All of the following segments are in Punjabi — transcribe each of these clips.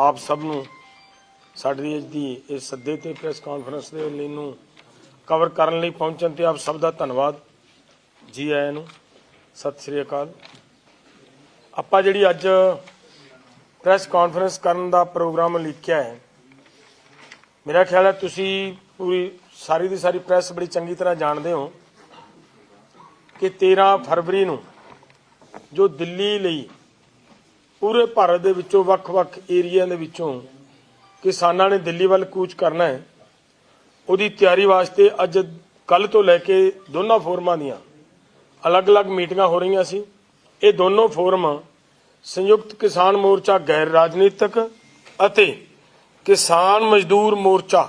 ਆਪ ਸਭ ਨੂੰ ਸਾਡੀ ਅੱਜ ਦੀ ਇਸ ਸੱਦੇ ਤੇ ਪ੍ਰੈਸ ਕਾਨਫਰੰਸ ਦੇ ਲਈ ਨੂੰ ਕਵਰ ਕਰਨ ਲਈ ਪਹੁੰਚਣ ਤੇ ਆਪ ਸਭ ਦਾ ਧੰਨਵਾਦ। ਜੀ ਆਇਆਂ ਨੂੰ ਸਤਿ ਸ੍ਰੀ ਅਕਾਲ। ਆਪਾਂ ਜਿਹੜੀ ਅੱਜ ਪ੍ਰੈਸ ਕਾਨਫਰੰਸ ਕਰਨ ਦਾ ਪ੍ਰੋਗਰਾਮ ਲਿਖਿਆ ਹੈ, ਮੇਰਾ ਖਿਆਲ ਹੈ ਤੁਸੀਂ ਪੂਰੀ ਸਾਰੀ ਦੀ ਸਾਰੀ ਪ੍ਰੈਸ ਬੜੀ ਚੰਗੀ ਤਰ੍ਹਾਂ ਜਾਣਦੇ ਹੋ ਕਿ 13 ਫਰਵਰੀ ਨੂੰ ਜੋ ਦਿੱਲੀ ਲਈ ਪੂਰੇ ਭਾਰਤ ਦੇ ਵਿੱਚੋਂ ਵੱਖ-ਵੱਖ ਏਰੀਆ ਦੇ ਵਿੱਚੋਂ ਕਿਸਾਨਾਂ ਨੇ ਦਿੱਲੀ ਵੱਲ ਕੂਚ ਕਰਨਾ ਹੈ। ਉਹਦੀ ਤਿਆਰੀ ਵਾਸਤੇ ਅੱਜ ਕੱਲ ਤੋਂ ਲੈ ਕੇ ਦੋਨਾਂ ਫੋਰਮਾਂ ਦੀਆਂ ਅਲੱਗ-ਅਲੱਗ ਮੀਟਿੰਗਾਂ ਹੋ ਰਹੀਆਂ ਸੀ। ਇਹ ਦੋਨੋਂ ਫੋਰਮ ਸੰਯੁਕਤ ਕਿਸਾਨ ਮੋਰਚਾ ਗੈਰ ਰਾਜਨੀਤਿਕ ਅਤੇ ਕਿਸਾਨ ਮਜ਼ਦੂਰ ਮੋਰਚਾ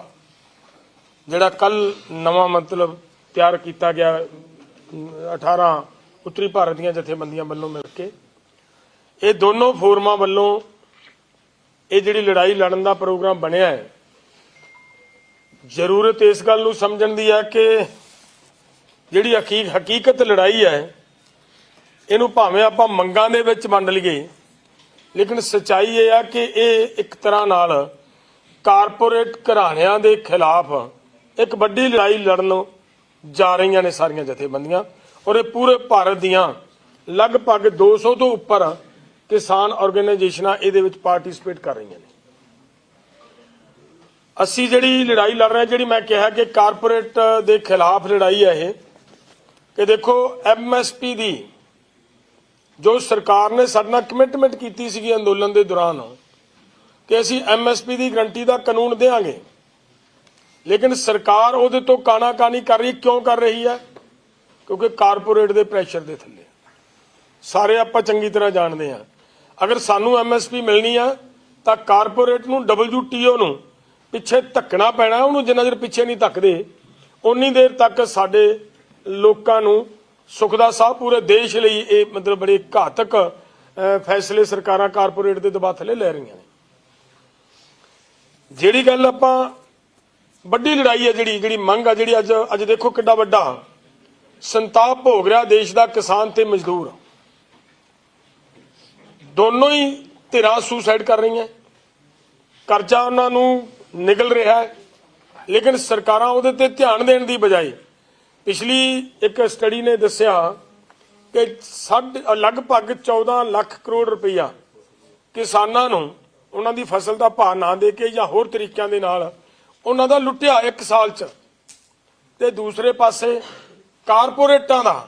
ਜਿਹੜਾ ਕੱਲ ਨਵਾਂ ਮਤਲਬ ਤਿਆਰ ਕੀਤਾ ਗਿਆ ਅਮ, 18 ਉੱਤਰੀ ਭਾਰਤ ਦੀਆਂ ਜਥੇਬੰਦੀਆਂ ਵੱਲੋਂ ਮਿਲ ਕੇ ਇਹ ਦੋਨੋਂ ਫੋਰਮਾਂ ਵੱਲੋਂ ਇਹ ਜਿਹੜੀ ਲੜਾਈ ਲੜਨ ਦਾ ਪ੍ਰੋਗਰਾਮ ਬਣਿਆ ਹੈ, ਜ਼ਰੂਰਤ ਇਸ ਗੱਲ ਨੂੰ ਸਮਝਣ ਦੀ ਹੈ ਕਿ ਜਿਹੜੀ ਹਕੀਕ, ਹਕੀਕਤ ਲੜਾਈ ਹੈ, ਇਹਨੂੰ ਭਾਵੇਂ ਆਪਾਂ ਮੰਗਾਂ ਦੇ ਵਿੱਚ ਵੰਡ ਲਈਏ, ਲੇਕਿਨ ਸਚਾਈ ਇਹ ਆ ਕਿ ਇਹ ਇੱਕ ਤਰ੍ਹਾਂ ਨਾਲ ਕਾਰਪੋਰੇਟ ਘਰਾਣਿਆਂ ਦੇ ਖਿਲਾਫ ਇੱਕ ਵੱਡੀ ਲੜਾਈ ਲੜਨ ਜਾ ਰਹੀਆਂ ਨੇ ਸਾਰੀਆਂ ਜਥੇਬੰਦੀਆਂ ਔਰ ਇਹ ਪੂਰੇ ਭਾਰਤ ਦੀਆਂ ਲਗਭਗ 200 ਤੋਂ ਉੱਪਰ ਕਿਸਾਨ ਆਰਗੇਨਾਈਜੇਸ਼ਨਾਂ ਇਹਦੇ ਵਿੱਚ ਪਾਰਟਿਸਿਪੇਟ ਕਰ ਰਹੀਆਂ ਨੇ। ਅਸੀਂ ਜਿਹੜੀ ਲੜਾਈ ਲੜ ਰਹੇ ਜਿਹੜੀ ਮੈਂ ਕਿਹਾ ਕਿ ਕਾਰਪੋਰੇਟ ਦੇ ਖਿਲਾਫ ਲੜਾਈ ਹੈ ਇਹ, ਕਿ ਦੇਖੋ ਐਮਐਸਪੀ ਦੀ ਜੋ ਸਰਕਾਰ ਨੇ ਸਾਡੇ ਨਾਲ ਕਮਿਟਮੈਂਟ ਕੀਤੀ ਸੀਗੀ ਅੰਦੋਲਨ ਦੇ ਦੌਰਾਨ, ਕਿ ਅਸੀਂ ਐਮਐਸਪੀ ਦੀ ਗਰੰਟੀ ਦਾ ਕਾਨੂੰਨ ਦੇਵਾਂਗੇ ਲੇਕਿਨ ਸਰਕਾਰ ਉਹਦੇ ਤੋਂ ਕਾਣਾ ਕਾਨਾਕਾਨੀ ਕਰ ਰਹੀ ਕਿਉਂ ਕਰ ਰਹੀ ਹੈ? ਕਿਉਂਕਿ ਕਾਰਪੋਰੇਟ ਦੇ ਪ੍ਰੈਸ਼ਰ ਦੇ ਥੱਲੇ। ਸਾਰੇ ਆਪਾਂ ਚੰਗੀ ਤਰ੍ਹਾਂ ਜਾਣਦੇ ਹਾਂ। ਅਗਰ ਸਾਨੂੰ ਐਮਐਸਪੀ ਮਿਲਣੀ ਆ, ਤਾਂ ਕਾਰਪੋਰੇਟ ਨੂੰ WTO ਨੂੰ ਪਿੱਛੇ ਧੱਕਣਾ ਪੈਣਾ, ਉਹਨੂੰ ਜਿੰਨਾ ਚਿਰ ਪਿੱਛੇ ਨਹੀਂ ਧੱਕਦੇ ਉਨੀ ਦੇਰ ਤੱਕ ਸਾਡੇ ਲੋਕਾਂ ਨੂੰ ਸੁੱਖ ਦਾ ਸਾਹ ਪੂਰੇ ਦੇਸ਼ ਲਈ ਇਹ ਮਤਲਬ ਬੜੇ ਘਾਤਕ ਫੈਸਲੇ ਸਰਕਾਰਾਂ ਕਾਰਪੋਰੇਟ ਦੇ ਦਬਾਅ ਥੱਲੇ ਲੈ ਰਹੀਆਂ ਨੇ। ਜਿਹੜੀ ਗੱਲ ਆਪਾਂ ਵੱਡੀ ਲੜਾਈ ਹੈ ਜਿਹੜੀ ਜਿਹੜੀ ਮੰਗ ਆ, ਜਿਹੜੀ ਅੱਜ ਅੱਜ ਦੇਖੋ ਕਿੱਡਾ ਵੱਡਾ ਸੰਤਾਪ ਭੋਗ ਰਿਹਾ ਦੇਸ਼ ਦਾ ਕਿਸਾਨ ਤੇ ਮਜ਼ਦੂਰ। ਦੋਨੋਂ ਹੀ ਧਿਰਾਂ ਸੁਸਾਈਡ ਕਰ ਰਹੀਆਂ। ਕਰਜ਼ਾ ਉਹਨਾਂ ਨੂੰ ਨਿਕਲ ਰਿਹਾ ਹੈ, ਲੇਕਿਨ ਸਰਕਾਰਾਂ ਉਹਦੇ ਤੇ ਧਿਆਨ ਦੇਣ ਦੀ ਬਜਾਏ ਪਿਛਲੀ ਇੱਕ ਸਟੱਡੀ ਨੇ ਦੱਸਿਆ ਕਿ ਸਾਢੇ, ਲਗਭਗ 14 ਲੱਖ ਕਰੋੜ ਰੁਪਈਆ ਕਿਸਾਨਾਂ ਨੂੰ ਉਹਨਾਂ ਦੀ ਫਸਲ ਦਾ ਭਾਅ ਨਾ ਦੇ ਕੇ ਜਾਂ ਹੋਰ ਤਰੀਕਿਆਂ ਦੇ ਨਾਲ ਉਹਨਾਂ ਦਾ ਲੁੱਟਿਆ ਇੱਕ ਸਾਲ 'ਚ। ਤੇ ਦੂਸਰੇ ਪਾਸੇ ਕਾਰਪੋਰੇਟਾਂ ਦਾ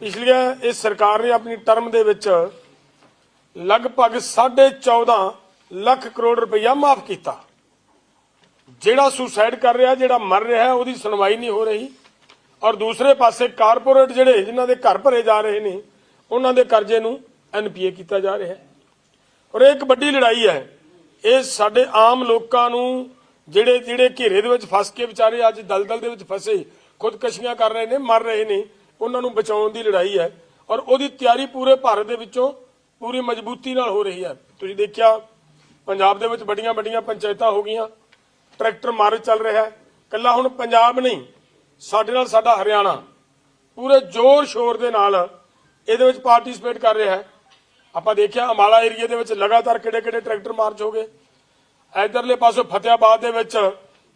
ਪਿਛਲੀਆਂ, ਇਸ ਸਰਕਾਰ ਨੇ ਆਪਣੀ ਟਰਮ ਦੇ ਵਿੱਚ ਲਗਭਗ 14.5 ਲੱਖ ਕਰੋੜ ਰੁਪਈਆ ਮਾਫ ਕੀਤਾ। ਜਿਹੜਾ ਸੁਸਾਈਡ ਕਰ ਰਿਹਾ, ਜਿਹੜਾ ਮਰ ਰਿਹਾ, ਉਹਦੀ ਸੁਣਵਾਈ ਨਹੀਂ ਹੋ ਰਹੀ। ਔਰ ਦੂਸਰੇ ਪਾਸੇ ਕਾਰਪੋਰੇਟ ਜਿਹੜੇ ਜਿਨ੍ਹਾਂ ਦੇ ਘਰ ਭਰੇ ਜਾ ਰਹੇ ਨੇ, ਉਹਨਾਂ ਦੇ ਕਰਜ਼ੇ ਨੂੰ ਐਨਪੀਏ ਕੀਤਾ ਜਾ ਰਿਹਾ ਹੈ। ਔਰ ਇਹ ਇੱਕ ਵੱਡੀ ਲੜਾਈ ਹੈ। ਇਹ ਸਾਡੇ ਆਮ ਲੋਕਾਂ ਨੂੰ ਜਿਹੜੇ ਜਿਹੜੇ ਘੇਰੇ ਦੇ ਵਿੱਚ ਫਸ ਕੇ ਵਿਚਾਰੇ ਅੱਜ ਦਲਦਲ ਦੇ ਵਿੱਚ ਫਸੇ, ਖੁਦਕਸ਼ੀਆਂ ਕਰ ਰਹੇ ਨੇ, ਮਰ ਰਹੇ ਨੇ, ਉਹਨਾਂ ਨੂੰ ਬਚਾਉਣ ਦੀ ਲੜਾਈ ਹੈ। ਔਰ ਉਹਦੀ ਤਿਆਰੀ ਪੂਰੇ ਭਾਰਤ ਦੇ ਵਿੱਚੋਂ ਪੂਰੀ ਮਜ਼ਬੂਤੀ ਨਾਲ ਹੋ ਰਹੀ ਹੈ। ਤੁਸੀਂ ਦੇਖਿਆ, ਪੰਜਾਬ ਦੇ ਵਿੱਚ ਵੱਡੀਆਂ ਵੱਡੀਆਂ ਪੰਚਾਇਤਾਂ ਹੋ ਗਈਆਂ, ਟਰੈਕਟਰ ਮਾਰਚ ਚੱਲ ਰਿਹਾ ਹੈ। ਕੱਲਾ ਹੁਣ ਪੰਜਾਬ ਨਹੀਂ, ਸਾਡੇ ਨਾਲ ਸਾਡਾ ਹਰਿਆਣਾ। ਪੂਰੇ ਜ਼ੋਰ ਸ਼ੋਰ ਦੇ ਨਾਲ ਇਹਦੇ ਵਿੱਚ ਪਾਰਟਿਸਿਪੇਟ ਕਰ ਰਿਹਾ ਹੈ। ਆਪਾਂ ਦੇਖਿਆ ਅੰਬਾਲਾ ਏਰੀਆ ਦੇ ਵਿੱਚ ਲਗਾਤਾਰ ਕਿਹੜੇ ਕਿਹੜੇ ਟਰੈਕਟਰ ਮਾਰਚ ਹੋ ਗਏ। ਇਧਰਲੇ ਪਾਸੇ ਫਤਿਆਬਾਦ ਦੇ ਵਿੱਚ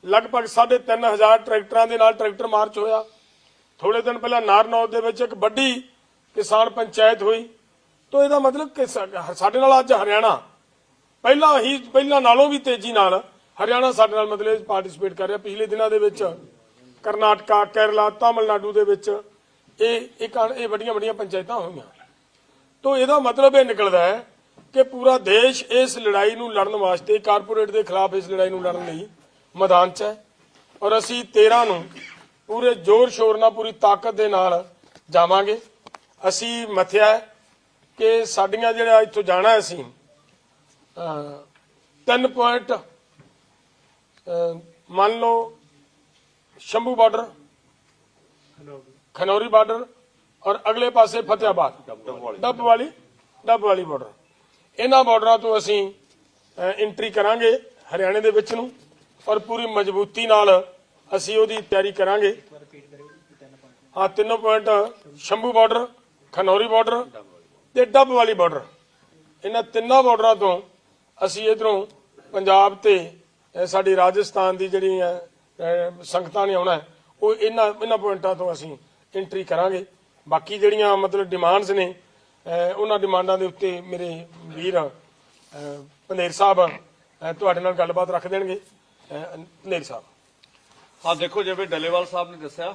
ਲਗਭਗ 3500 ਟਰੈਕਟਰਾਂ ਦੇ ਨਾਲ ਟਰੈਕਟਰ ਮਾਰਚ ਹੋਇਆ। ਥੋੜੇ ਦਿਨ ਪਹਿਲਾਂ ਨਾਰਨੌਦ ਦੇ ਵਿੱਚ ਇੱਕ ਵੱਡੀ ਕਿਸਾਨ ਪੰਚਾਇਤ ਹੋਈ। ਤੋਂ ਇਹਦਾ ਮਤਲਬ ਕਿ ਸਾਡੇ ਨਾਲ ਅੱਜ ਹਰਿਆਣਾ, ਪਹਿਲਾਂ ਹੀ, ਪਹਿਲਾਂ ਨਾਲੋਂ ਵੀ ਤੇਜ਼ੀ ਨਾਲ ਹਰਿਆਣਾ ਸਾਡੇ ਨਾਲ ਮਤਲਬ ਪਾਰਟਿਸਿਪੇਟ ਕਰ ਰਿਹਾ। ਪਿਛਲੇ ਦਿਨਾਂ ਦੇ ਵਿੱਚ ਕਰਨਾਟਕਾ, ਕੇਰਲਾ, ਤਾਮਿਲਨਾਡੂ ਦੇ ਵਿੱਚ ਇਹ ਇਹ ਵੱਡੀਆਂ ਵੱਡੀਆਂ ਪੰਚਾਇਤਾਂ ਹੋਈਆਂ। ਤੋਂ ਇਹਦਾ ਮਤਲਬ ਇਹ ਨਿਕਲਦਾ ਹੈ ਕਿ ਪੂਰਾ ਦੇਸ਼ ਇਸ ਲੜਾਈ ਨੂੰ ਲੜਨ ਵਾਸਤੇ, ਕਾਰਪੋਰੇਟ ਦੇ ਖਿਲਾਫ ਇਸ ਲੜਾਈ ਨੂੰ ਲੜਨ ਲਈ ਮੈਦਾਨ 'ਚ ਹੈ। ਔਰ ਅਸੀਂ 13 ਨੂੰ ਪੂਰੇ ਜ਼ੋਰ ਸ਼ੋਰ ਨਾਲ, ਪੂਰੀ ਤਾਕਤ ਦੇ ਨਾਲ ਜਾਵਾਂਗੇ। ਅਸੀਂ ਮਥਿਆ ਕਿ ਸਾਡੀਆਂ ਜਿਹੜਾ ਇੱਥੋਂ ਜਾਣਾ ਅਸੀਂ ਅਹ, ਤਿੰਨ ਪੁਆਇੰਟ ਮੰਨ ਲਓ ਸ਼ੰਭੂ ਬਾਰਡਰ ਖਨੌਰੀ ਬਾਰਡਰ ਔਰ ਅਗਲੇ ਪਾਸੇ ਫਤਿਆਬਾਦ ਡੱਬ ਵਾਲੀ ਡੱਬ ਵਾਲੀ ਬਾਰਡਰ ਇਹਨਾਂ ਬਾਰਡਰਾਂ ਤੋਂ ਅਸੀਂ ਐਂਟਰੀ ਕਰਾਂਗੇ ਹਰਿਆਣੇ ਦੇ ਵਿੱਚ ਨੂੰ ਔਰ ਪੂਰੀ ਮਜ਼ਬੂਤੀ ਨਾਲ ਅਸੀਂ ਉਹਦੀ ਤਿਆਰੀ ਕਰਾਂਗੇ। ਹਾਂ ਤਿੰਨੋਂ point Shambhu border Khanauri border ਤੇ ਡੱਬ ਵਾਲੀ ਬਾਰਡਰ। ਇਹਨਾਂ ਤਿੰਨਾਂ ਬਾਰਡਰਾਂ ਤੋਂ ਅਸੀਂ ਇਧਰੋਂ ਪੰਜਾਬ ਤੇ ਅਹ, ਸਾਡੀ ਰਾਜਸਥਾਨ ਦੀ ਜਿਹੜੀ ਹੈ ਸੰਗਤਾਂ ਨੇ ਆਉਣਾ ਉਹ ਇਹਨਾਂ ਇਹਨਾਂ ਪੁਆਇੰਟਾਂ ਤੋਂ ਅਸੀਂ ਐਂਟਰੀ ਕਰਾਂਗੇ। ਬਾਕੀ ਜਿਹੜੀਆਂ ਮਤਲਬ ਡਿਮਾਂਡਸ ਨੇ ਉਹਨਾਂ ਡਿਮਾਂਡਾਂ ਦੇ ਉੱਤੇ ਮੇਰੇ ਵੀਰ ਅਹ, ਸਾਹਿਬ ਤੁਹਾਡੇ ਨਾਲ ਗੱਲਬਾਤ ਰੱਖ ਦੇਣਗੇ। ਅਹ, ਸਾਹਿਬ। ਹਾਂ ਦੇਖੋ ਜਿਵੇਂ ਡੱਲੇਵਾਲ ਸਾਹਿਬ ਨੇ ਦੱਸਿਆ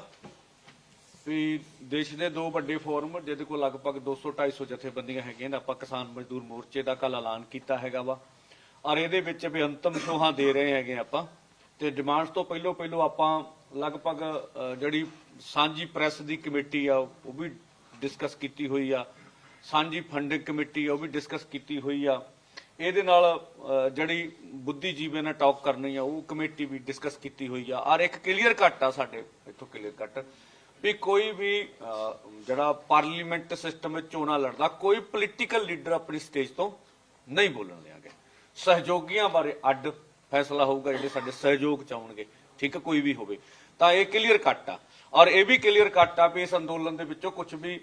ਵੀ ਦੇਸ਼ ਦੇ ਦੋ ਵੱਡੇ ਫੋਰਮ, ਜਿਹਦੇ ਕੋਲ ਲਗਭਗ 200 250 ਜਥੇਬੰਦੀਆਂ ਹੈਗੀਆਂ ਨੇ, ਆਪਾਂ ਕਿਸਾਨ ਮਜ਼ਦੂਰ ਮੋਰਚੇ ਦਾ ਕੱਲ ਐਲਾਨ ਕੀਤਾ ਹੈਗਾ ਵਾ। ਔਰ ਇਹਦੇ ਵਿੱਚ ਵੀ ਅੰਤਮ ਸੋਹਾਂ ਦੇ ਰਹੇ ਹੈਗੇ ਆਪਾਂ। ਤੇ ਡਿਮਾਂਡਸ ਤੋਂ ਪਹਿਲੋਂ ਪਹਿਲੋਂ ਆਪਾਂ ਲਗਭਗ ਜਿਹੜੀ ਸਾਂਝੀ ਪ੍ਰੈਸ ਦੀ ਕਮੇਟੀ ਆ, ਉਹ ਵੀ ਡਿਸਕਸ ਕੀਤੀ ਹੋਈ ਆ। ਸਾਂਝੀ ਫੰਡਿੰਗ ਕਮੇਟੀ ਆ, ਉਹ ਵੀ ਡਿਸਕਸ ਕੀਤੀ ਹੋਈ ਆ। ਇਹਦੇ ਨਾਲ ਜਿਹੜੀ ਬੁੱਧੀਜੀਵੀ ਨੇ ਟਾਕ ਕਰਨੀ ਆ ਉਹ ਕਮੇਟੀ ਵੀ ਡਿਸਕਸ ਕੀਤੀ ਹੋਈ ਆ। ਔਰ ਇੱਕ ਕਲੀਅਰ ਕੱਟ ਆ ਸਾਡੇ, ਇੱਥੋਂ ਕਲੀਅਰ ਕੱਟ। ਵੀ ਕੋਈ ਵੀ ਅ, ਜਿਹੜਾ ਪਾਰਲੀਮੈਂਟ ਸਿਸਟਮ ਵਿੱਚ ਚੋਣਾਂ ਲੜਦਾ ਕੋਈ ਪੋਲੀਟੀਕਲ ਲੀਡਰ ਆਪਣੀ ਸਟੇਜ ਤੋਂ ਨਹੀਂ ਬੋਲਣ ਦਿਆਂਗੇ। ਸਹਿਯੋਗੀਆਂ ਬਾਰੇ ਅੱਡ ਫੈਸਲਾ ਹੋਊਗਾ ਜਿਹੜੇ ਸਾਡੇ ਸਹਿਯੋਗ ਚਾਉਣਗੇ ਠੀਕ ਕੋਈ ਵੀ ਹੋਵੇ। ਤਾਂ ਇਹ ਕਲੀਅਰ ਕੱਟ ਆ। ਔਰ ਇਹ ਵੀ ਕਲੀਅਰ ਕੱਟ ਆ ਵੀ ਇਸ ਅੰਦੋਲਨ ਦੇ ਵਿੱਚੋਂ ਕੁਝ ਵੀ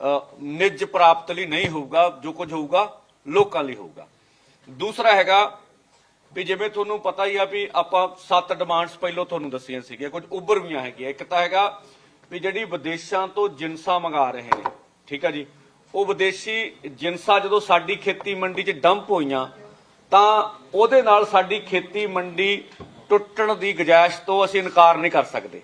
ਅ, ਨਿੱਜ ਪ੍ਰਾਪਤ ਲਈ ਨਹੀਂ ਹੋਊਗਾ ਜੋ ਕੁਝ ਹੋਊਗਾ ਲੋਕਾਂ ਲਈ ਹੋਊਗਾ। ਦੂਸਰਾ ਹੈਗਾ ਵੀ ਜਿਵੇਂ ਤੁਹਾਨੂੰ ਪਤਾ ਹੀ ਆ ਵੀ ਆਪਾਂ ਸੱਤ ਡਿਮਾਂਡਸ ਪਹਿਲਾਂ ਤੁਹਾਨੂੰ ਦੱਸੀਆਂ ਸੀਗੀਆਂ ਕੁਝ ਉੱਭਰ ਵੀਆਂ ਹੈਗੀਆਂ। ਇੱਕ ਤਾਂ ਹੈਗਾ ਵੀ ਜਿਹੜੀ ਵਿਦੇਸ਼ਾਂ ਤੋਂ ਜਿੰਸਾਂ ਮੰਗਾ ਰਹੇ ਨੇ, ਠੀਕ ਆ ਜੀ? ਉਹ ਵਿਦੇਸ਼ੀ ਜਿੰਸਾਂ ਜਦੋਂ ਸਾਡੀ ਖੇਤੀ ਮੰਡੀ 'ਚ ਡੰਪ ਹੋਈਆਂ, ਤਾਂ ਉਹਦੇ ਨਾਲ ਸਾਡੀ ਖੇਤੀ ਮੰਡੀ ਟੁੱਟਣ ਦੀ ਗੁਜਾਇਸ਼ ਤੋਂ ਅਸੀਂ ਇਨਕਾਰ ਨਹੀਂ ਕਰ ਸਕਦੇ।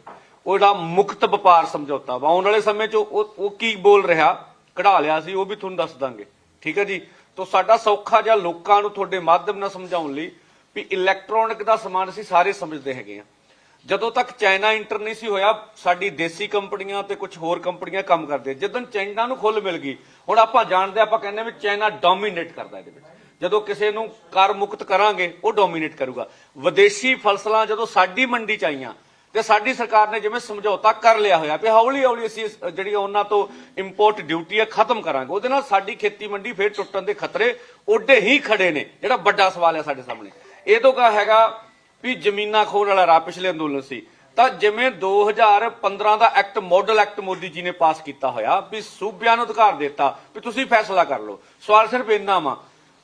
ਉਹ ਜਿਹੜਾ ਮੁਕਤ ਵਪਾਰ ਸਮਝੌਤਾ ਵਾ, ਆਉਣ ਵਾਲੇ ਸਮੇਂ 'ਚ ਉਹ ਉਹ ਕੀ ਬੋਲ ਰਿਹਾ? ਕਢਾ ਲਿਆ ਸੀ, ਉਹ ਵੀ ਤੁਹਾਨੂੰ ਦੱਸ ਦਾਂਗੇ, ਠੀਕ ਹੈ ਜੀ? ਤੋਂ ਸਾਡਾ ਸੌਖਾ ਜਿਹਾ ਲੋਕਾਂ ਨੂੰ ਤੁਹਾਡੇ ਮਾਧਿਅਮ ਨਾਲ ਸਮਝਾਉਣ ਲਈ ਵੀ ਇਲੈਕਟ੍ਰੋਨਿਕ ਦਾ ਸਮਾਨ ਅਸੀਂ ਸਾਰੇ ਸਮਝਦੇ ਹੈਗੇ ਆ। ਜਦੋਂ ਤੱਕ ਚਾਈਨਾ ਇੰਟਰ ਨਹੀਂ ਸੀ ਹੋਇਆ, ਸਾਡੀ ਦੇਸੀ ਕੰਪਨੀਆਂ ਤੇ ਕੁਝ ਹੋਰ ਕੰਪਨੀਆਂ ਕੰਮ ਕਰਦੇ। ਜਦੋਂ ਚਾਈਨਾ ਨੂੰ ਖੁੱਲ ਮਿਲ ਗਈ, ਹੁਣ ਆਪਾਂ ਜਾਣਦੇ ਆਪਾਂ ਕਹਿੰਦੇ ਵੀ ਚਾਈਨਾ ਡੋਮੀਨੇਟ ਕਰਦਾ ਇਹਦੇ ਵਿੱਚ। ਜਦੋਂ ਕਿਸੇ ਨੂੰ ਕਰ ਮੁਕਤ ਕਰਾਂਗੇ, ਉਹ ਡੋਮੀਨੇਟ ਕਰੂਗਾ। ਵਿਦੇਸ਼ੀ ਫਸਲਾਂ ਜਦੋਂ ਸਾਡੀ ਮੰਡੀ ਚ ਆਈਆਂ, ਤੇ ਸਾਡੀ ਸਰਕਾਰ ਨੇ ਜਿਵੇਂ ਸਮਝੌਤਾ ਕਰ ਲਿਆ ਹੋਇਆ ਵੀ ਹੌਲੀ ਹੌਲੀ ਅਸੀਂ ਜਿਹੜੀ ਉਹਨਾਂ ਤੋਂ ਇੰਪੋਰਟ ਡਿਊਟੀ ਹੈ ਖਤਮ ਕਰਾਂਗੇ। ਉਹਦੇ ਨਾਲ ਸਾਡੀ ਖੇਤੀ ਮੰਡੀ ਫੇਰ ਟੁੱਟਣ ਦੇ ਖਤਰੇ ਓਡੇ ਹੀ ਖੜੇ ਨੇ। ਜਿਹੜਾ ਵੱਡਾ ਸਵਾਲ ਹੈ ਸਾਡੇ ਸਾਹਮਣੇ। ਇਹ ਤੋਂ ਕਾ ਹੈਗਾ ਵੀ ਜ਼ਮੀਨਾਂ ਖੋਣ ਵਾਲਾ ਰਾ ਪਿਛਲੇ ਅੰਦੋਲਨ ਸੀ। ਤਾਂ ਜਿਵੇਂ 2015 ਦਾ act model act Modi ji ਨੇ ਪਾਸ ਕੀਤਾ ਹੋਇਆ, ਵੀ ਸੂਬਿਆਂ ਨੂੰ ਅਧਿਕਾਰ ਦਿੱਤਾ, ਵੀ ਤੁਸੀਂ ਫੈਸਲਾ ਕਰ ਲਓ। ਸਵਾਲ ਸਿਰਫ ਇੰਨਾ ਵਾ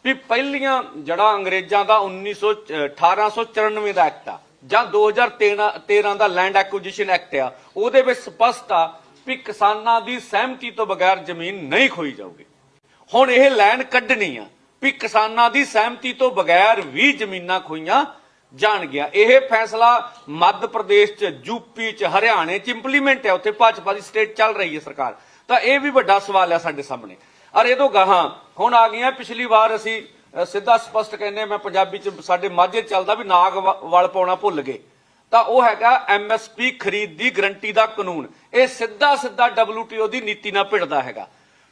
ਵੀ ਪਹਿਲੀਆਂ ਜਿਹੜਾ ਅੰਗਰੇਜ਼ਾਂ ਦਾ 1900 1894 ਦਾ ਐਕਟ ਆ, ਜਾਂ 2013 13 ਦਾ ਲੈਂਡ ਐਕੁਜੀਸ਼ਨ ਐਕਟ ਆ, ਉਹਦੇ ਵਿੱਚ ਸਪਸ਼ਟ ਆ ਵੀ ਕਿਸਾਨਾਂ ਦੀ ਸਹਿਮਤੀ ਤੋਂ ਬਗੈਰ ਜ਼ਮੀਨ ਨਹੀਂ ਖੋਈ ਜਾਊਗੀ। ਹੁਣ ਇਹ ਲੈਣ ਕੱਢਣੀ ਆ ਵੀ ਕਿਸਾਨਾਂ ਦੀ ਸਹਿਮਤੀ ਤੋਂ ਬਗੈਰ ਵੀ ਜ਼ਮੀਨਾਂ ਖੋਈਆਂ ਜਾਣ ਗਿਆ। ਇਹ ਫੈਸਲਾ ਮੱਧ ਪ੍ਰਦੇਸ਼ ਚ ਯੂਪੀ ਚ, ਹਰਿਆਣੇ ਚ ਇੰਪਲੀਮੈਂਟ ਹੈ। ਉੱਥੇ ਭਾਜਪਾ ਦੀ ਸਟੇਟ ਚੱਲ ਰਹੀ ਹੈ ਸਰਕਾਰ। ਤਾਂ ਇਹ ਵੀ ਵੱਡਾ ਸਵਾਲ ਹੈ ਸਾਡੇ ਸਾਹਮਣੇ। ਔਰ ਇਹ ਤੋਂ ਗਾਹਾਂ, ਹੁਣ ਆ ਗਈਆਂ, ਪਿਛਲੀ ਵਾਰ ਅਸੀਂ ਸਿੱਧਾ ਸਪਸ਼ਟ ਕਹਿੰਦੇ ਮੈਂ ਪੰਜਾਬੀ ਚ ਸਾਡੇ ਮਾਝੇ ਚੱਲਦਾ ਵੀ ਨਾਗ ਵ- ਵਲ ਪਾਉਣਾ ਭੁੱਲ ਗਏ। ਤਾਂ ਉਹ ਹੈਗਾ ਐਮਐਸਪੀ ਖਰੀਦ ਦੀ ਗਰੰਟੀ ਦਾ ਕਾਨੂੰਨ। ਇਹ ਸਿੱਧਾ ਸਿੱਧਾ WTO ਦੀ ਨੀਤੀ ਨਾਲ ਭਿੜਦਾ ਹੈਗਾ।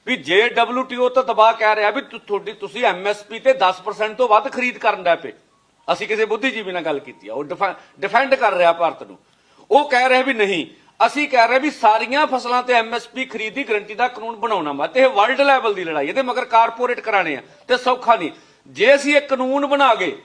ਵੀ ਜੇ WTO ਤਾਂ ਦਬਾਅ ਕਹਿ ਰਿਹਾ ਵੀ ਤੁਹਾਡੀ, ਤੁਸੀਂ ਐਮਐਸਪੀ ਤੇ 10% ਤੋਂ ਵੱਧ ਖਰੀਦ ਕਰਨ ਦਾ ਪਏ। ਅਸੀਂ ਕਿਸੇ ਬੁੱਧੀਜੀਵੀ ਨਾਲ ਗੱਲ ਕੀਤੀ ਆ, ਉਹ ਡਿਫੈਂਡ ਕਰ ਰਿਹਾ ਭਾਰਤ ਨੂੰ। ਉਹ ਕਹਿ ਰਿਹਾ ਵੀ ਨਹੀਂ, ਅਸੀਂ ਕਹਿ ਰਹੇ ਵੀ ਸਾਰੀਆਂ ਫਸਲਾਂ ਤੇ ਐਮਐਸਪੀ ਖਰੀਦ ਗਰੰਟੀ ਦਾ ਕਾਨੂੰਨ ਬਣਾਉਣਾ ਵਾ ਤੇ ਇਹ ਵਰਲਡ ਲੈਵਲ ਦੀ ਲੜਾਈ ਇਹਦੇ ਮਗਰ ਕਾਰਪੋਰੇਟ ਕਰਾਣੇ ਆ ਤੇ ਸੌਖਾ ਨਹੀਂ। ਜੇ ਅਸੀਂ ਇਹ ਕਾਨੂੰਨ ਬਣਾ ਗਏ,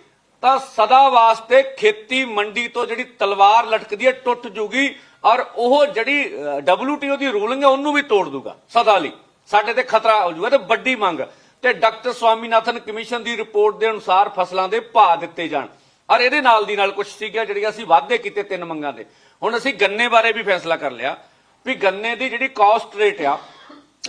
ਤਾਂ ਸਦਾ ਵਾਸਤੇ ਖੇਤੀ ਮੰਡੀ ਤੋਂ ਜਿਹੜੀ ਤਲਵਾਰ ਲਟਕਦੀ ਹੈ ਟੁੱਟ ਜੂਗੀ ਔਰ ਉਹ ਜਿਹੜੀ WTO ਦੀ ਰੂਲਿੰਗ ਹੈ ਉਹਨੂੰ ਵੀ ਤੋੜ ਦੂਗਾ, ਸਦਾ ਲਈ। ਸਾਡੇ ਤੇ ਖਤਰਾ ਹੋ ਜੂਗਾ ਤੇ ਵੱਡੀ ਮੰਗ ਤੇ ਡਾਕਟਰ ਸਵਾਮੀਨਾਥਨ ਕਮਿਸ਼ਨ ਦੀ ਰਿਪੋਰਟ ਦੇ ਅਨੁਸਾਰ ਫਸਲਾਂ ਦੇ ਭਾਅ ਦਿੱਤੇ ਜਾਣ। ਔਰ ਇਹਦੇ ਨਾਲ ਦੀ ਨਾਲ ਕੁਝ ਸੀਗੀਆਂ ਜਿਹੜੀਆਂ ਅਸੀਂ ਵਾਅਦੇ ਕੀਤੇ ਤਿੰਨ ਮੰਗਾਂ ਦੇ। ਹੁਣ ਅਸੀਂ ਗੰਨੇ ਬਾਰੇ ਵੀ ਫੈਸਲਾ ਕਰ ਲਿਆ ਵੀ ਗੰਨੇ ਦੀ ਜਿਹੜੀ ਕਾਸਟ ਰੇਟ ਆ,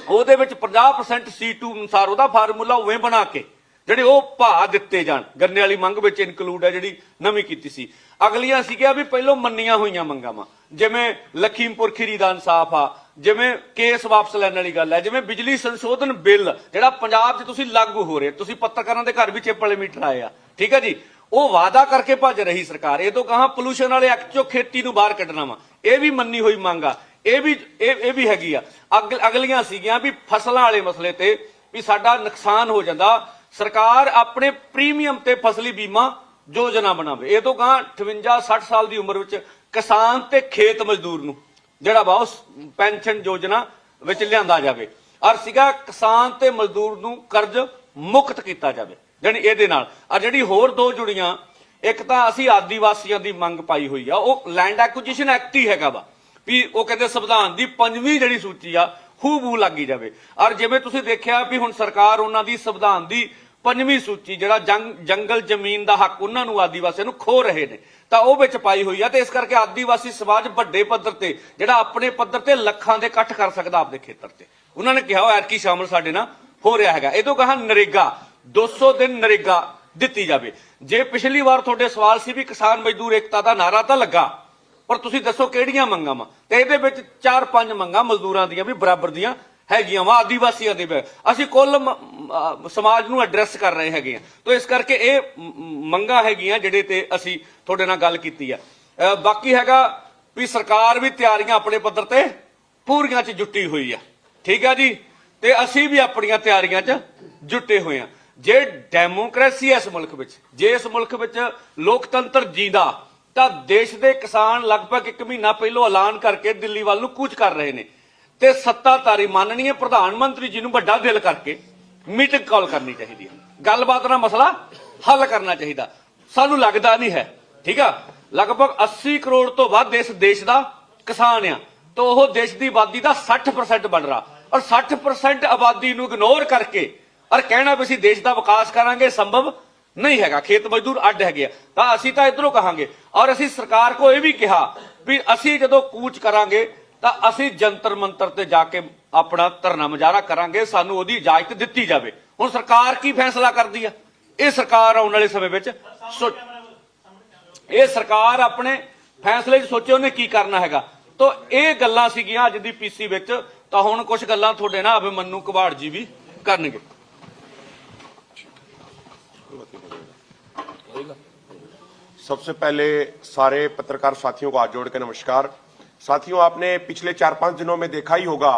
ਉਹਦੇ ਵਿੱਚ 50% C2 ਅਨੁਸਾਰ ਉਹਦਾ ਫਾਰਮੂਲਾ ਉਵੇਂ ਬਣਾ ਕੇ ਜਿਹੜੇ ਉਹ ਭਾਅ ਦਿੱਤੇ ਜਾਣ। ਗੰਨੇ ਵਾਲੀ ਮੰਗ ਵਿੱਚ ਇਨਕਲੂਡ ਹੈ ਜਿਹੜੀ ਨਵੀਂ ਕੀਤੀ ਸੀ। ਅਗਲੀਆਂ ਸੀਗੀਆਂ ਵੀ ਪਹਿਲਾਂ ਮੰਨੀਆਂ ਹੋਈਆਂ ਮੰਗਾਂ ਵਾ। ਜਿਵੇਂ ਲਖੀਮਪੁਰ ਖੀਰੀ ਦਾ ਇਨਸਾਫ ਆ ਜਿਵੇਂ ਕੇਸ ਵਾਪਸ ਲੈਣ ਵਾਲੀ ਗੱਲ ਹੈ, ਜਿਵੇਂ ਬਿਜਲੀ ਸੰਸ਼ੋਧਨ ਬਿੱਲ, ਜਿਹੜਾ ਪੰਜਾਬ 'ਚ ਤੁਸੀਂ ਲਾਗੂ ਹੋ ਰਿਹਾ, ਤੁਸੀਂ ਪੱਤਰਕਾਰਾਂ ਦੇ ਘਰ ਵੀ ਚਿੱਪ ਵਾਲੇ ਮੀਟਰ ਆਏ ਆ, ਠੀਕ ਹੈ ਜੀ? ਉਹ ਵਾਅਦਾ ਕਰਕੇ ਭੱਜ ਰਹੀ ਸਰਕਾਰ, ਇਹ ਤੋਂ ਕਹਾ ਪੋਲੂਸ਼ਨ ਵਾਲੇ ਐਕਟ ਚੋਂ ਖੇਤੀ ਨੂੰ ਬਾਹਰ ਕੱਢਣਾ ਵਾ, ਇਹ ਵੀ ਮੰਨੀ ਹੋਈ ਮੰਗ ਆ, ਇਹ ਵੀ, ਇਹ ਇਹ ਵੀ ਹੈਗੀ ਆ। ਅਗ- ਅਗਲੀਆਂ ਸੀਗੀਆਂ ਵੀ ਫਸਲਾਂ ਵਾਲੇ ਮਸਲੇ ਤੇ ਵੀ ਸਾਡਾ ਨੁਕਸਾਨ ਹੋ ਜਾਂਦਾ, ਸਰਕਾਰ ਆਪਣੇ ਪ੍ਰੀਮੀਅਮ ਤੇ ਫਸਲੀ ਬੀਮਾ ਯੋਜਨਾ ਬਣਾਵੇ, ਇਹ ਤੋਂ ਕਹਾ 58 60 ਸਾਲ ਦੀ ਉਮਰ ਵਿੱਚ ਕਿਸਾਨ ਤੇ ਖੇਤ ਮਜ਼ਦੂਰ ਨੂੰ ਜਿਹੜਾ ਵਾ ਉਸ ਪੈਨਸ਼ਨ ਯੋਜਨਾ ਵਿੱਚ ਲਿਆਂਦਾ ਜਾਵੇ। ਔਰ ਸੀਗਾ ਕਿਸਾਨ ਤੇ ਮਜ਼ਦੂਰ ਨੂੰ ਕਰਜ਼ ਮੁਕਤ ਕੀਤਾ ਜਾਵੇ, ਜਾਣੀ ਇਹਦੇ ਨਾਲ। ਆ ਜਿਹੜੀ ਹੋਰ ਦੋ ਜੁੜੀਆਂ, ਇੱਕ ਤਾਂ ਅਸੀਂ ਆਦੀਵਾਸੀਆਂ ਦੀ ਮੰਗ ਪਾਈ ਹੋਈ ਆ, ਉਹ ਲੈਂਡ ਐਕੁਜੀਸ਼ਨ ਐਕਟ ਹੀ ਹੈਗਾ ਵਾ, ਵੀ ਉਹ ਕਹਿੰਦੇ ਸੰਵਿਧਾਨ ਦੀ ਪੰਜਵੀਂ ਜਿਹੜੀ ਸੂਚੀ ਆ ਹੂ ਬੂ ਲੱਗੀ ਜਾਵੇ। ਔਰ ਜਿਵੇਂ ਤੁਸੀਂ ਦੇਖਿਆ ਵੀ ਹੁਣ ਸਰਕਾਰ ਉਹਨਾਂ ਦੀ ਸੰਵਿਧਾਨ ਦੀ ਪੰਜਵੀਂ ਸੂਚੀ, ਜਿਹੜਾ ਜੰਗਲ ਜ਼ਮੀਨ ਦਾ ਹੱਕ ਉਹਨਾਂ ਨੂੰ ਆਦੀਵਾਸੀਆਂ ਨੂੰ ਖੋ ਰਹੇ ਨੇ, ਤਾਂ ਉਹ ਵਿੱਚ ਪਾਈ ਹੋਈ ਆ, ਤੇ ਇਸ ਕਰਕੇ ਆਦੀਵਾਸੀ ਸਮਾਜ ਵੱਡੇ ਪੱਧਰ ਤੇ, ਜਿਹੜਾ ਆਪਣੇ ਪੱਧਰ ਤੇ ਲੱਖਾਂ ਦੇ ਇਕੱਠ ਕਰ ਸਕਦਾ ਆਪਦੇ ਖੇਤਰ ਤੇ। ਉਹਨਾਂ ਨੇ ਕਿਹਾ ਹੋਇਆ ਕਿ ਸ਼ਾਮਲ ਸਾਡੇ ਨਾਲ ਹੋ ਰਿਹਾ ਹੈਗਾ। ਇਹ ਤੋਂ ਕਹਾ ਨਰੇਗਾ 200 ਦਿਨ ਨਰੇਗਾ ਦਿੱਤੀ ਜਾਵੇ। ਜੇ ਪਿਛਲੀ ਵਾਰ ਤੁਹਾਡੇ ਸਵਾਲ ਸੀ ਵੀ ਕਿਸਾਨ ਮਜ਼ਦੂਰ ਏਕਤਾ ਦਾ ਨਾਰਾ ਤਾਂ ਲੱਗਾ, ਪਰ ਤੁਸੀਂ ਦੱਸੋ ਕਿਹੜੀਆਂ ਮੰਗਾਂ ਵਾ? ਤੇ ਇਹਦੇ ਵਿੱਚ ਚਾਰ ਪੰਜ ਮੰਗਾਂ ਮਜ਼ਦੂਰਾਂ ਦੀਆਂ ਵੀ ਬਰਾਬਰ ਦੀਆਂ ਹੈਗੀਆਂ ਵਾ ਆਦੀਵਾਸੀਆਂ ਦੇ ਅਸੀਂ ਕੁੱਲ ਸਮਾਜ ਨੂੰ ਐਡਰੈਸ ਕਰ ਰਹੇ ਹੈਗੇ ਆ ਤੋਂ ਇਸ ਕਰਕੇ ਇਹ ਮ- ਮੰਗਾਂ ਹੈਗੀਆਂ ਜਿਹੜੇ ਤੇ ਅਸੀਂ ਤੁਹਾਡੇ ਨਾਲ ਗੱਲ ਕੀਤੀ ਆ। ਬਾਕੀ ਹੈਗਾ ਵੀ ਸਰਕਾਰ ਵੀ ਤਿਆਰੀਆਂ ਆਪਣੇ ਪੱਧਰ ਤੇ ਪੂਰੀਆਂ ਚ ਜੁਟੀ ਹੋਈ ਆ। ਠੀਕ ਆ ਜੀ? ਤੇ ਅਸੀਂ ਵੀ ਆਪਣੀਆਂ ਤਿਆਰੀਆਂ 'ਚ ਜੁੱਟੇ ਹੋਏ ਆ। ਜੇ ਡੈਮੋਕ੍ਰੇਸੀ ਹੈ ਇਸ ਮੁਲਕ ਵਿੱਚ, ਜੇ ਇਸ ਮੁਲਕ ਵਿੱਚ ਲੋਕਤੰਤਰ ਜੀਂਦਾ, ਤਾਂ ਦੇਸ਼ ਦੇ ਕਿਸਾਨ ਲਗਭਗ 1 ਮਹੀਨਾ ਪਹਿਲਾਂ ਐਲਾਨ ਕਰਕੇ ਦਿੱਲੀ ਵੱਲ ਨੂੰ ਕੂਚ ਕਰ ਰਹੇ ਨੇ। ਤੇ ਸੱਤਾਧਾਰੀ ਮਾਨਣੀਏ ਪ੍ਰਧਾਨ ਮੰਤਰੀ ਜੀ ਨੂੰ ਵੱਡਾ ਦਿਲ ਕਰਕੇ ਮੀਟਿੰਗ ਕਾਲ ਕਰਨੀ ਚਾਹੀਦੀ ਹੈ। ਗੱਲਬਾਤ ਨਾਲ ਮਸਲਾ ਹੱਲ ਕਰਨਾ ਚਾਹੀਦਾ। ਸਾਨੂੰ ਲੱਗਦਾ ਨਹੀਂ ਹੈ। ਠੀਕ ਆ? ਲਗਭਗ 80 ਕਰੋੜ ਤੋਂ ਵੱਧ ਇਸ ਦੇਸ਼ ਦਾ ਕਿਸਾਨ ਆ। ਤਾਂ ਉਹ ਦੇਸ਼ ਦੀ ਆਬਾਦੀ ਦਾ 60% ਬਣ ਰਿਹਾ। ਔਰ 60% ਆਬਾਦੀ ਨੂੰ ਇਗਨੋਰ ਕਰਕੇ ਔਰ ਕਹਿਣਾ ਵੀ ਅਸੀਂ ਦੇਸ਼ ਦਾ ਵਿਕਾਸ ਕਰਾਂਗੇ, ਸੰਭਵ ਨਹੀਂ ਹੈਗਾ। ਖੇਤ ਮਜ਼ਦੂਰ ਅੱਡ ਹੈਗੇ ਆ। ਤਾਂ ਅਸੀਂ ਤਾਂ ਇਧਰੋਂ ਕਹਾਂਗੇ। ਔਰ ਅਸੀਂ ਸਰਕਾਰ ਕੋ ਇਹ ਵੀ ਕਿਹਾ ਵੀ ਅਸੀਂ ਜਦੋਂ ਕੂਚ ਕਰਾਂਗੇ ਤਾਂ ਅਸੀਂ ਜੰਤਰ ਮੰਤਰ ਤੇ ਜਾ ਕੇ ਆਪਣਾ ਧਰਨਾ ਮੁਜ਼ਾਹਰਾ ਕਰਾਂਗੇ ਸਾਨੂੰ ਉਹਦੀ ਇਜਾਜ਼ਤ ਦਿੱਤੀ ਜਾਵੇ ਹੁਣ ਸਰਕਾਰ ਕੀ ਫੈਸਲਾ ਕਰਦੀ ਆ ਇਹ ਸਰਕਾਰ ਆਉਣ ਵਾਲੇ ਸਮੇਂ ਵਿੱਚ ਸੋ- ਇਹ ਸਰਕਾਰ ਆਪਣੇ ਫੈਸਲੇ 'ਚ ਸੋਚੇ ਉਹਨੇ ਕੀ ਕਰਨਾ ਹੈਗਾ ਤਾਂ ਇਹ ਗੱਲਾਂ ਸੀਗੀਆਂ ਅੱਜ ਦੀ ਪੀਸੀ ਵਿੱਚ ਤਾਂ ਹੁਣ ਕੁਝ ਗੱਲਾਂ ਤੁਹਾਡੇ ਨਾਲ ਅਭਿਮਨੂ ਕਬਾੜ ਜੀ ਵੀ ਕਰਨਗੇ सबसे पहले सारे पत्रकार साथियों को हाथ जोड़ के नमस्कार साथियों, आपने पिछले चार पाँच दिनों में देखा ही होगा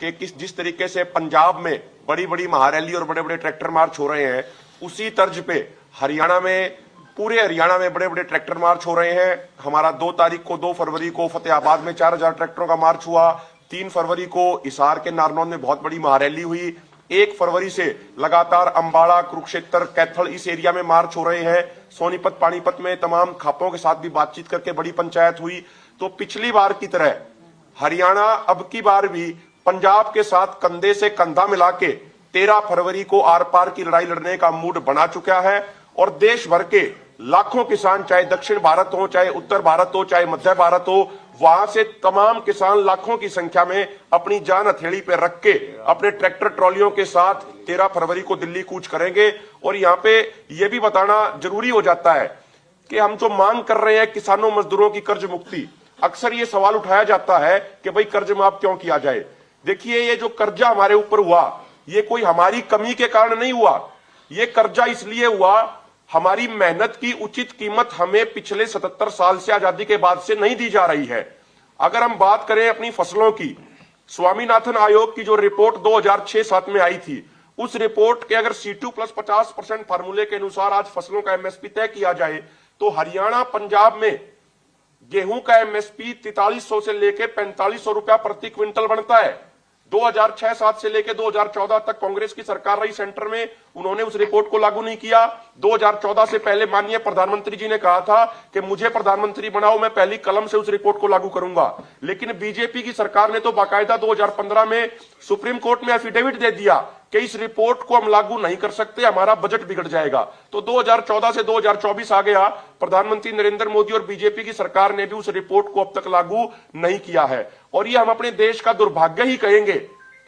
कि किस, जिस तरीके से पंजाब में बड़ी बड़ी महारैली और बड़े बड़े ट्रैक्टर मार्च हो रहे हैं, उसी तर्ज पे हरियाणा में, पूरे हरियाणा में बड़े बड़े ट्रैक्टर मार्च हो रहे हैं। हमारा दो तारीख को, दो फरवरी को फतेहाबाद में चार हज़ार ट्रैक्टरों का मार्च हुआ। तीन फरवरी को हिसार के नारनौल में बहुत बड़ी महारैली हुई। एक फरवरी से लगातार अंबाड़ा, कुरुक्षेत्र, कैथल इस एरिया में मार्च हो रहे हैं। सोनीपत, पानीपत में तमाम खापों के साथ भी बातचीत करके बड़ी पंचायत हुई। तो पिछली बार की तरह, हरियाणा अब की बार भी पंजाब के साथ कंधे से कंधा मिला के तेरह फरवरी को आर पार की लड़ाई लड़ने का मूड बना चुका है और देश भर के लाखों किसान, चाहे दक्षिण भारत हो, चाहे उत्तर भारत हो, चाहे मध्य भारत हो, वहाँ से तमाम किसान लाखों की संख्या में अपनी जान हथेली पे रख के अपने ट्रैक्टर ट्रॉलियों के साथ तेरह फरवरी को दिल्ली कूच करेंगे। और यहाँ पे ये भी बताना ज़रूरी हो जाता है कि हम जो मांग कर रहे हैं किसानों मजदूरों की कर्ज मुक्ति अक्सर ये सवाल उठाया जाता है कि भाई कर्ज माफ़ क्यों किया जाए? देखिए, ये जो कर्जा हमारे ऊपर हुआ, ये कोई हमारी कमी के कारण नहीं हुआ। ये कर्जा इसलिए हुआ, हमारी मेहनत की उचित कीमत हमें पिछले 77 साल से आज़ादी के बाद से नहीं दी जा रही है। अगर हम बात करें अपनी फ़सलों की, स्वामीनाथन आयोग की जो रिपोर्ट 2006-7 में आई थी, उस रिपोर्ट के अगर सी टू प्लस पचास परसेंट फार्मूले के अनुसार आज फ़सलों का एमएसपी तय किया जाए तो हरियाणा, पंजाब में गेहूँ का एमएसपी तैतालीस सौ से लेके पैंतालीस सौ रुपया प्रति क्विंटल बनता है। 2006-7 से लेके 2014 तक कांग्रेस की सरकार रही सेंटर में, उन्होंने उस रिपोर्ट को लागू नहीं किया। 2014 से पहले माननीय प्रधानमंत्री जी ने कहा था कि मुझे प्रधानमंत्री बनाओ, मैं पहली कलम से उस रिपोर्ट को लागू करूँगा। लेकिन बीजेपी की सरकार ने तो बाकायदा 2015 में सुप्रीम कोर्ट में एफिडेविट दे दिया कि इस रिपोर्ट को हम लागू नहीं कर सकते, हमारा बजट बिगड़ जाएगा। तो 2014 से 2024 आ गया। प्रधानमंत्री नरेंद्र मोदी और बीजेपी की सरकार ने भी उस रिपोर्ट को अब तक लागू नहीं किया है। और ये हम अपने देश का दुर्भाग्य ही कहेंगे।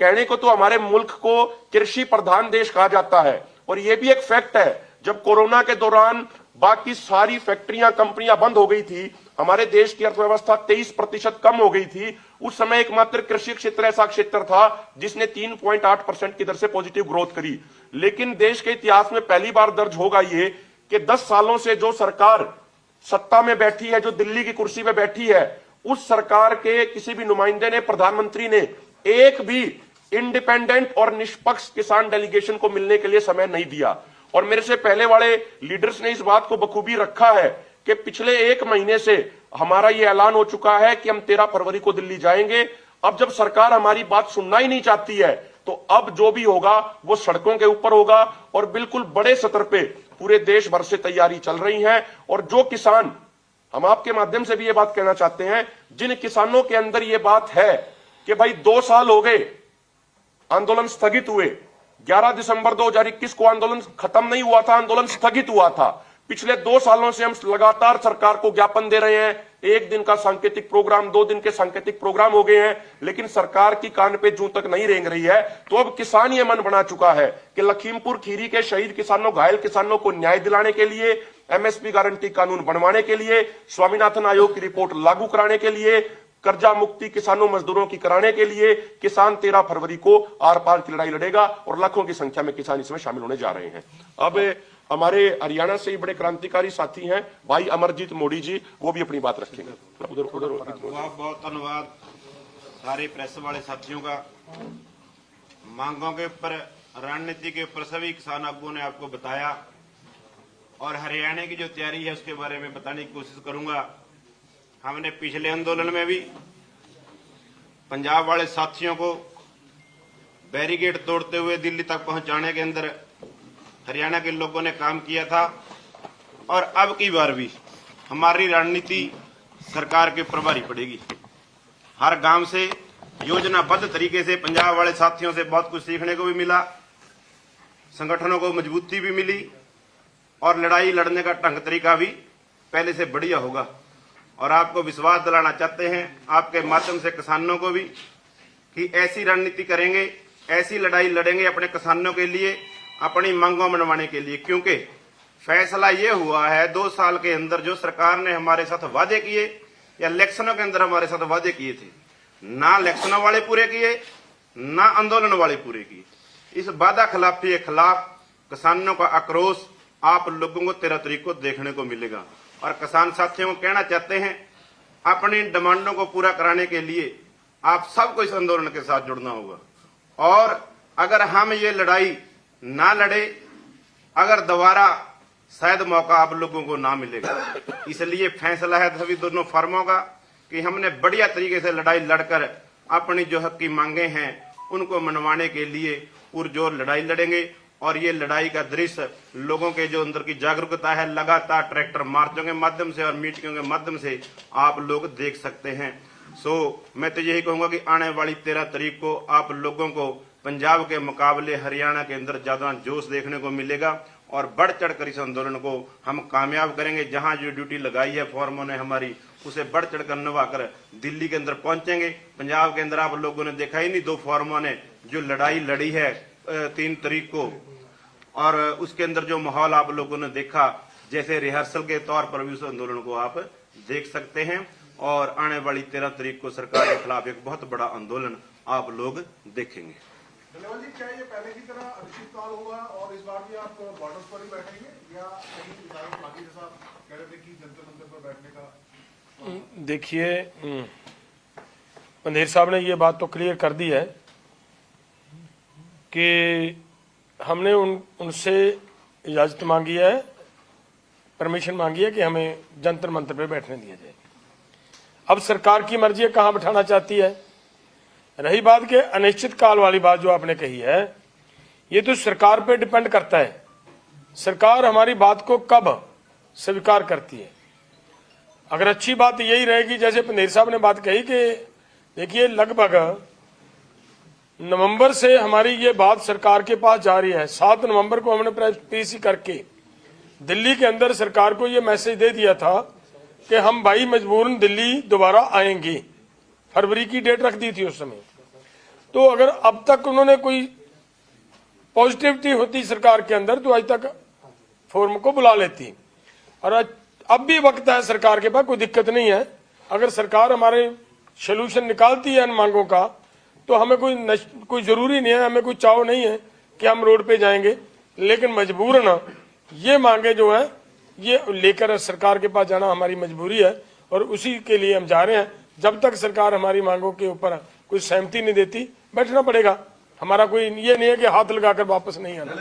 कहने को तो हमारे मुल्क को कृषि प्रधान देश कहा जाता है। और ये भी एक फैक्ट है, जब कोरोना के दौरान बाकी सारी फैक्ट्रियाँ, कंपनियाँ बंद हो गई थी। हमारे देश की अर्थव्यवस्था 23 प्रतिशत कम हो गई थी। उस समय एकमात्र कृषि क्षेत्र ऐसा क्षेत्र था जिसने 3.8 परसेंट की दर से पॉजिटिव ग्रोथ करी। लेकिन देश के इतिहास में पहली बार दर्ज होगा ये कि 10 सालों से जो सरकार सत्ता में बैठी है, जो दिल्ली की कुर्सी में बैठी है, उस सरकार के किसी भी नुमाइंदे ने, प्रधानमंत्री ने एक भी इंडिपेंडेंट और निष्पक्ष किसान डेलीगेशन को मिलने के लिए समय नहीं दिया। और मेरे से पहले वाले लीडर्स ने इस बात को बखूबी रखा है कि पिछले एक महीने से हमारा ये ऐलान हो चुका है कि हम तेरह फरवरी को दिल्ली जाएँगे। अब जब सरकार हमारी बात सुनना ही नहीं चाहती है तो अब जो भी होगा, वो सड़कों के ऊपर होगा और बिल्कुल बड़े स्तर पे पूरे देश भर से तैयारी चल रही है। और जो किसान, हम आपके माध्यम से भी ये बात कहना चाहते हैं, जिन किसानों के अंदर ये बात है कि भाई दो साल हो गए, आंदोलन स्थगित हुए 11 दिसंबर 2021 को आंदोलन खत्म नहीं हुआ था, आंदोलन स्थगित हुआ था। पिछले दो सालों से हम लगातार सरकार को ज्ञापन दे रहे हैं। एक दिन का सांकेतिक प्रोग्राम, दो दिन के सांकेतिक प्रोग्राम हो गए हैं, लेकिन सरकार की कान पे जू तक नहीं रेंग रही है तो अब किसान ये मन बना चुका है कि लखीमपुर खीरी के शहीद किसानों, घायल किसानों को न्याय दिलाने के लिए, एमएसपी गारंटी कानून बनवाने के लिए, स्वामीनाथन आयोग की रिपोर्ट लागू कराने के लिए कर्जा मुक्ति किसानों मजदूरों की कराने के लिए किसान तेरह फरवरी को आर पार की लड़ाई लड़ेगा और लाखों की संख्या में किसान इसमें शामिल होने जा रहे हैं। अब हमारे हरियाणा से ही बड़े क्रांतिकारी साथी हैं भाई अमरजीत मोदी जी, वो भी अपनी बात रखेंगे। उधर उधर बहुत बहुत धन्यवाद सारे प्रेस वाले साथियों का। मांगों के ऊपर, रणनीति के ऊपर सभी किसान आगुओं ने आपको बताया। और हरियाणा की जो तैयारी है, उसके बारे में बताने की कोशिश करूँगा। हमने पिछले आंदोलन में भी पंजाब वाले साथियों को बैरिकेड तोड़ते हुए दिल्ली तक पहुँचाने के अंदर हरियाणा के लोगों ने काम किया था और अब की बार भी हमारी रणनीति सरकार के प्रभारी पड़ेगी। हर गाँव से योजनाबद्ध तरीके से पंजाब वाले साथियों से बहुत कुछ सीखने को भी मिला, संगठनों को मजबूती भी मिली और लड़ाई लड़ने का ढंग तरीका भी पहले से बढ़िया होगा। और आपको विश्वास दिलाना चाहते हैं, आपके माध्यम से किसानों को भी, कि ऐसी रणनीति करेंगे, ऐसी लड़ाई लड़ेंगे अपने किसानों के लिए, अपनी मांगों मनवाने के लिए। क्योंकि फैसला ये हुआ है, दो साल के अंदर जो सरकार ने हमारे साथ वादे किए, या इलेक्शनों के अंदर हमारे साथ वादे किए थे, ना इलेक्शनों वाले पूरे किए, ना आंदोलन वाले पूरे किए। इस वादा खिलाफी के खिलाफ किसानों का आक्रोश आप लोगों को तेरह तरीक को देखने को मिलेगा। और किसान साथियों को कहना चाहते हैं, अपनी डिमांडों को पूरा कराने के लिए आप सबको इस आंदोलन के साथ जुड़ना होगा। और अगर हम ये लड़ाई ना लड़े, अगर दोबारा शायद मौका आप लोगों को ना मिलेगा। इसलिए फैसला है सभी दोनों फर्मों का कि हमने बढ़िया तरीके से लड़ाई लड़कर अपनी जो हक की मांगे हैं, उनको मनवाने के लिए पुरजोर लड़ाई लड़ेंगे। और ये लड़ाई का दृश्य लोगों के जो अंदर की जागरूकता है, लगातार ट्रैक्टर मार्चों के माध्यम से और मीटिंगों के माध्यम से आप लोग देख सकते हैं। सो मैं तो यही कहूँगा कि आने वाली तेरह तारीख को आप लोगों को पंजाब के मुकाबले हरियाणा के अंदर ज़्यादा जोश देखने को मिलेगा और बढ़ चढ़कर इस आंदोलन को हम कामयाब करेंगे। जहाँ जो ड्यूटी लगाई है, फॉर्मों ने हमारी, उसे बढ़ चढ़कर निभाकर दिल्ली के अंदर पहुँचेंगे। पंजाब के अंदर आप लोगों ने देखा ही नहीं, दो फॉर्मों ने जो लड़ाई लड़ी है तीन तारीख को। और उसके अंदर जो माहौल आप लोगों ने देखा जैसे रिहर्सल के तौर पर भी उस आंदोलन को आप देख सकते हैं और आने वाली तेरह तारीख को सरकार के खिलाफ एक बहुत बड़ा आंदोलन आप लोग देखेंगे। हम्म, देखिए हम्म, मंदिर साहब ने ये बात तो क्लियर कर दी है कि हमने उन, उनसे इजाज़त मांगी है परमिशन मांगी है कि हमें जंतर मंत्र पे बैठने दिया जाए। अब सरकार की मर्ज़ी है कहाँ बैठाना चाहती है। रही बात के अनिश्चित काल वाली बात जो आपने कही है, ये तो सरकार पे डिपेंड करता है। सरकार हमारी बात को कब स्वीकार करती है। अगर अच्छी बात यही रहेगी, जैसे पंदेर साहब ने बात कही कि देखिए, लगभग नवंबर से हमारी ये बात सरकार के पास जा रही है। सात नवंबर को हमने प्रेस पीसी करके दिल्ली के अंदर सरकार को ये मैसेज दे दिया था कि हम भाई मजबूरन दिल्ली दोबारा आएँगे। फरवरी की डेट रख दी थी उस समय। तो अगर अब तक उन्होंने कोई पॉजिटिविटी होती सरकार के अंदर तो आज तक फोरम को बुला लेती। और अब भी वक्त है सरकार के पास, कोई दिक्कत नहीं है। अगर सरकार हमारे सोल्यूशन निकालती है इन मांगों का तो हमें कोई कोई ज़रूरी नहीं है, हमें कोई चाव नहीं है कि हम रोड पे जाएँगे। लेकिन मजबूरन ये मांगे जो है, ये लेकर सरकार के पास जाना हमारी मजबूरी है और उसी के लिए हम जा रहे हैं। जब तक सरकार हमारी मांगों के ऊपर कोई सहमति नहीं देती, बैठना पड़ेगा। हमारा कोई ये नहीं है कि हाथ लगाकर वापस नहीं आना।